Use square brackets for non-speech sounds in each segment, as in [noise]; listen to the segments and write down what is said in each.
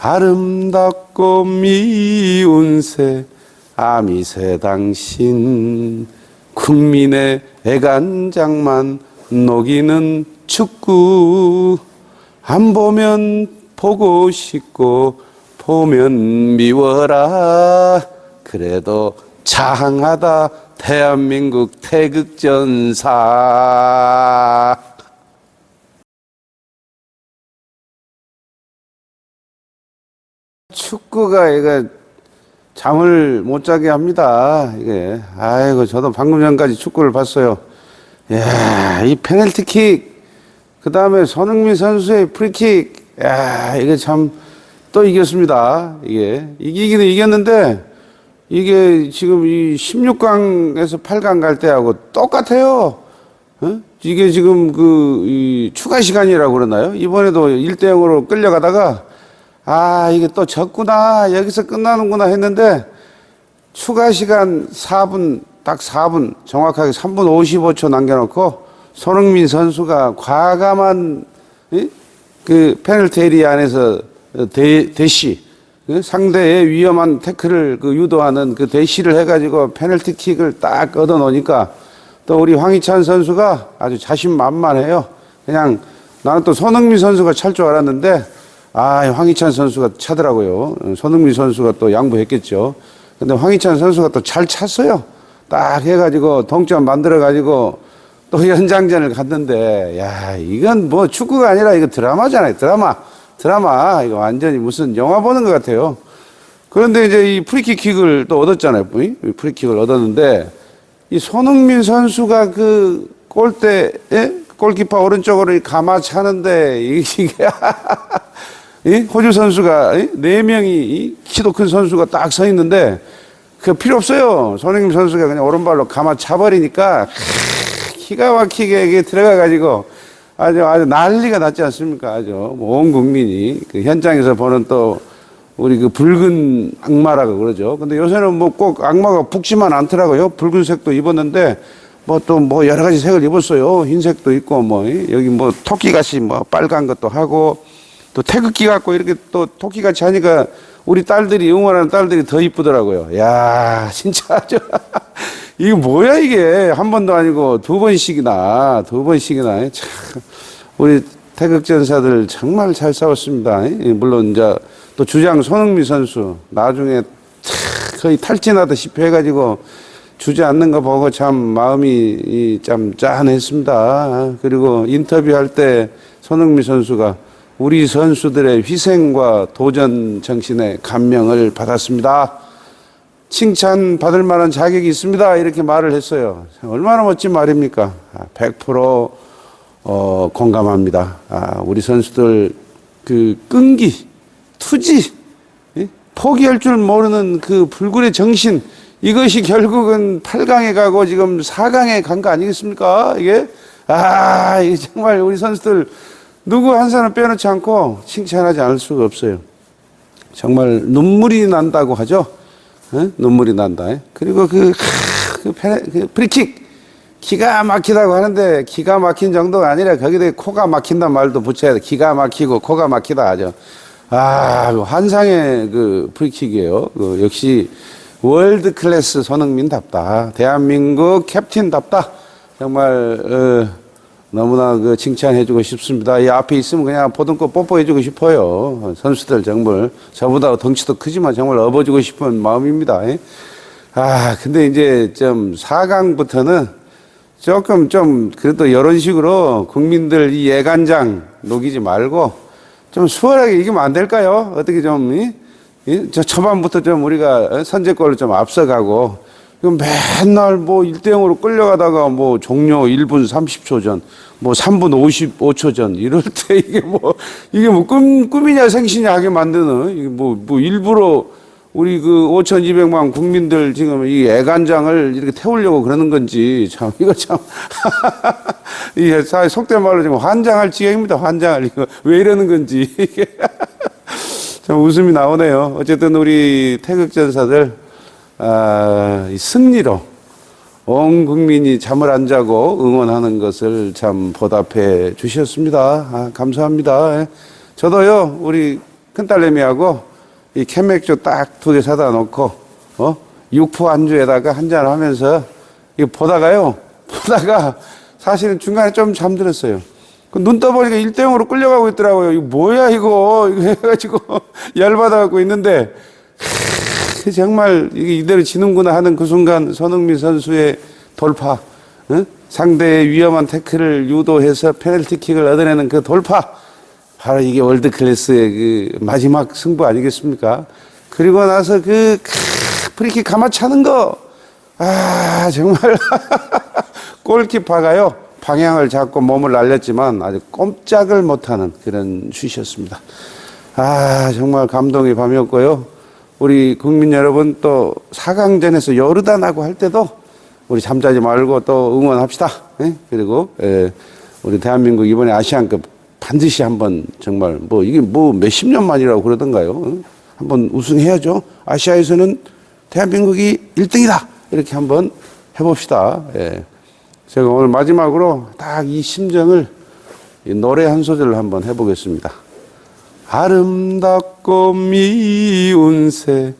아름답고 미운 새 아미새 당신. 국민의 애간장만 녹이는 축구. 안 보면 보고 싶고 보면 미워라. 그래도 장하다 대한민국 태극전사 축구가 이거 잠을 못 자게 합니다. 이게 아이고 저도 방금 전까지 축구를 봤어요. 야, 이 페널티킥 그 다음에 손흥민 선수의 프리킥 야, 이게 참 또 이겼습니다. 이게 이기기는 이겼는데 이게 지금 이 16강에서 8강 갈 때하고 똑같아요. 어? 이게 지금 그, 이 추가 시간이라고 그러나요? 이번에도 1대 0으로 끌려가다가, 아, 이게 또 졌구나. 여기서 끝나는구나 했는데, 추가 시간 4분, 딱 4분, 정확하게 3분 55초 남겨놓고, 손흥민 선수가 과감한, 이? 그 페널티 에리아 안에서 대, 대시, 그 상대의 위험한 태클을 그 유도하는 그 대시를 해가지고 페널티킥을 딱 얻어 놓으니까 또 우리 황희찬 선수가 아주 자신만만해요. 그냥 나는 또 손흥민 선수가 찰 줄 알았는데 아 황희찬 선수가 차더라고요. 손흥민 선수가 또 양보했겠죠. 근데 황희찬 선수가 또 잘 찼어요. 딱 해가지고 동점 만들어가지고 또 [laughs] 연장전을 갔는데 야 이건 뭐 축구가 아니라 이거 드라마잖아요. 드라마 드라마 이거 완전히 무슨 영화 보는 것 같아요. 그런데 이제 이 프리킥킥을 또 얻었잖아요. 이 프리킥을 얻었는데 이 손흥민 선수가 그 골대에 골키퍼 오른쪽으로 이 감아 차는데 [laughs] 이게 이 호주 선수가 이? 네 명이 이 키도 큰 선수가 딱 서 있는데 그 필요 없어요. 손흥민 선수가 그냥 오른발로 감아 차버리니까 기가 막히게 이게 들어가 가지고 아주 아주 난리가 났지 않습니까? 아주 뭐 온 국민이 그 현장에서 보는 또 우리 그 붉은 악마라고 그러죠. 근데 요새는 뭐 꼭 악마가 붉지만 않더라고요. 붉은색도 입었는데 뭐 또뭐 여러 가지 색을 입었어요. 흰색도 있고 뭐 이- 여기 뭐 토끼같이 뭐 빨간 것도 하고 또 태극기 갖고 이렇게 또 토끼 같이 하니까 우리 딸들이 응원하는 딸들이 더 이쁘더라고요. 야 진짜 아주 [laughs] 이거 뭐야 이게 한 번도 아니고 두 번씩이나 두 번씩이나 참 우리 태극전사들 정말 잘 싸웠습니다. 예, 물론 이제 또 주장 손흥민 선수 나중에 차- 거의 탈진하다시피 해가지고 주지 않는 거 보고 참 마음이 이참 짠했습니다. 그리고 인터뷰할 때 손흥민 선수가 우리 선수들의 희생과 도전 정신에 감명을 받았습니다. 칭찬 받을 만한 자격이 있습니다. 이렇게 말을 했어요. 얼마나 멋진 말입니까? 아, 100% 어, 공감합니다. 아, 우리 선수들 그 끈기, 투지, 예? 포기할 줄 모르는 그 불굴의 정신 이것이 결국은 8강에 가고 지금 4강에 간 거 아니겠습니까? 이게 아, 이게 정말 우리 선수들 누구 한 사람 빼놓지 않고 칭찬하지 않을 수가 없어요. 정말 눈물이 난다고 하죠. 어? 눈물이 난다. 그리고 그, 하, 그, 페, 그 프리킥 기가 막히다고 하는데 기가 막힌 정도가 아니라 거기다 코가 막힌다 말도 붙여야 돼. 기가 막히고 코가 막히다 하죠. 아, 그 환상의 그 프리킥이에요. 그 역시 월드 클래스 손흥민답다. 대한민국 캡틴답다. 정말 어, 너무나 그 칭찬해주고 싶습니다. 이 앞에 있으면 그냥 보듬고 뽀뽀해주고 싶어요. 선수들 정말 저보다 덩치도 크지만 정말 업어주고 싶은 마음입니다. 예? 아, 근데 이제 좀 4강부터는 조금 좀 그래도 이런 식으로 국민들 이 예간장 녹이지 말고 좀 수월하게 이기면 안 될까요? 어떻게 좀, 이? 이? 저 초반부터 좀 우리가 선제골을 좀 앞서가고 맨날 뭐 1대0으로 끌려가다가 뭐 종료 1분 30초 전, 뭐 3분 55초 전, 이럴 때 [laughs] 이게 뭐, 이게 뭐 꿈, 꿈이냐 생시냐 하게 만드는, 이게 뭐, 뭐 일부러 우리 그 5,200만 국민들 지금 이 애간장을 이렇게 태우려고 그러는 건지 참, 이거 참, [laughs] 이게 사 속된 말로 지금 환장할 지경입니다. 환장할. 이거 왜 이러는 건지. [laughs] 참 웃음이 나오네요. 어쨌든 우리 태극 전사들, 아, 이 승리로 온 국민이 잠을 안 자고 응원하는 것을 참 보답해 주셨습니다. 아, 감사합니다. 예. 저도요, 우리 큰딸내미하고 이 캔맥주 딱 두 개 사다 놓고 어 육포 안주에다가 한잔 하면서 이거 보다가요 [laughs] 보다가 사실은 중간에 좀 잠들었어요. 그눈 떠보니까 일대으로 끌려가고 있더라고요. 이거 뭐야 이거 이거 해가지고 [laughs] 열받아갖고 있는데 크, 정말 이대로 지는구나 하는 그 순간 손흥민 선수의 돌파, 응? 상대의 위험한 태클을 유도해서 페널티킥을 얻어내는 그 돌파, 바로 이게 월드 클래스의 그 마지막 승부 아니겠습니까? 그리고 나서 그 크, 프리킥 가마차는 거, 아 정말 [laughs] 골키퍼가요 방향을 잡고 몸을 날렸지만 아주 꼼짝을 못하는 그런 슛이었습니다. 아 정말 감동의 밤이었고요. 우리 국민 여러분 또 4강전에서 요르단하고 할 때도 우리 잠자지 말고 또 응원합시다. 예? 그리고 예, 우리 대한민국 이번에 아시안급 반드시 한번 정말 뭐 이게 뭐 몇십 년 만이라고 그러던가요. 응? 한번 우승해야죠. 아시아에서는 대한민국이 1등이다. 이렇게 한번 해봅시다. 예. 제가 오늘 마지막으로 딱 이 심정을 이 노래 한 소절을 한번 해보겠습니다. 아름답고 미운 새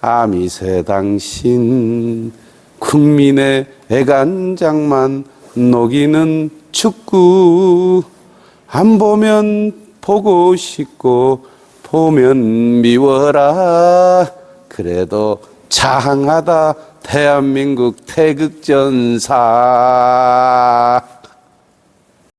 아미새 당신. 국민의 애간장만 녹이는 축구. 안 보면 보고 싶고 보면 미워라. 그래도 장하다 대한민국 태극전사